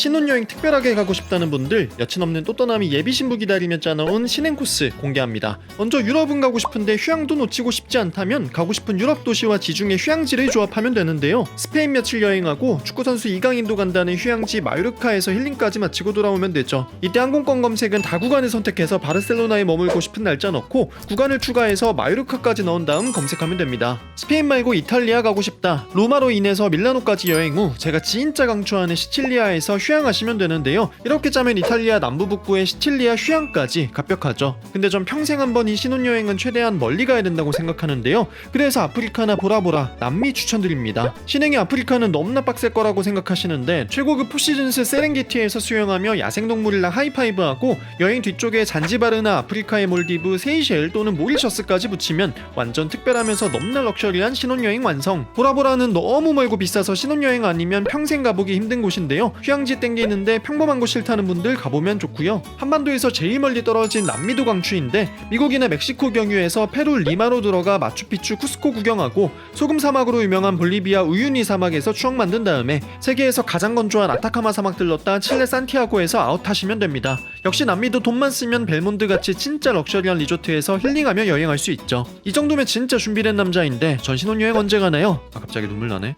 신혼여행 특별하게 가고 싶다는 분들 여친 없는 또떠남이 예비 신부 기다리며 짜놓은 신행 코스 공개합니다. 먼저 유럽은 가고 싶은데 휴양도 놓치고 싶지 않다면 가고 싶은 유럽 도시와 지중해 휴양지를 조합하면 되는데요. 스페인 며칠 여행하고 축구 선수 이강인도 간다는 휴양지 마요르카에서 힐링까지 마치고 돌아오면 되죠. 이때 항공권 검색은 다 구간을 선택해서 바르셀로나에 머물고 싶은 날짜 넣고 구간을 추가해서 마요르카까지 넣은 다음 검색하면 됩니다. 스페인 말고 이탈리아 가고 싶다. 로마로 인해서 밀라노까지 여행 후 제가 진짜 강추하는 시칠리아에서 휴 양하시면 되는데요. 이렇게 짜면 이탈리아 남부 북부의 시칠리아 휴양까지 갑벽하죠. 근데 전 평생 한 번 이 신혼여행은 최대한 멀리 가야 된다고 생각하는데요. 그래서 아프리카나 보라보라 남미 추천드립니다. 신행이 아프리카는 너무나 빡셀 거라고 생각하시는데 최고급 포시즌스 세렝게티에서 수영하며 야생동물이랑 하이파이브하고 여행 뒤쪽에 잔지바르나 아프리카의 몰디브, 세이셸 또는 모리셔스까지 붙이면 완전 특별하면서 넘나 럭셔리한 신혼여행 완성. 보라보라는 너무 멀고 비싸서 신혼여행 아니면 평생 가보기 힘든 곳인데요. 휴양지 땡기는데 평범한 곳 싫다는 분들 가보면 좋고요. 한반도에서 제일 멀리 떨어진 남미도 강추인데 미국이나 멕시코 경유에서 페루 리마로 들어가 마추픽추 쿠스코 구경하고 소금 사막으로 유명한 볼리비아 우유니 사막에서 추억 만든 다음에 세계에서 가장 건조한 아타카마 사막 들렀다 칠레 산티아고에서 아웃하시면 됩니다. 역시 남미도 돈만 쓰면 벨몬드 같이 진짜 럭셔리한 리조트에서 힐링하며 여행할 수 있죠. 이 정도면 진짜 준비된 남자인데 전 신혼여행 언제 가나요? 아 갑자기 눈물 나네.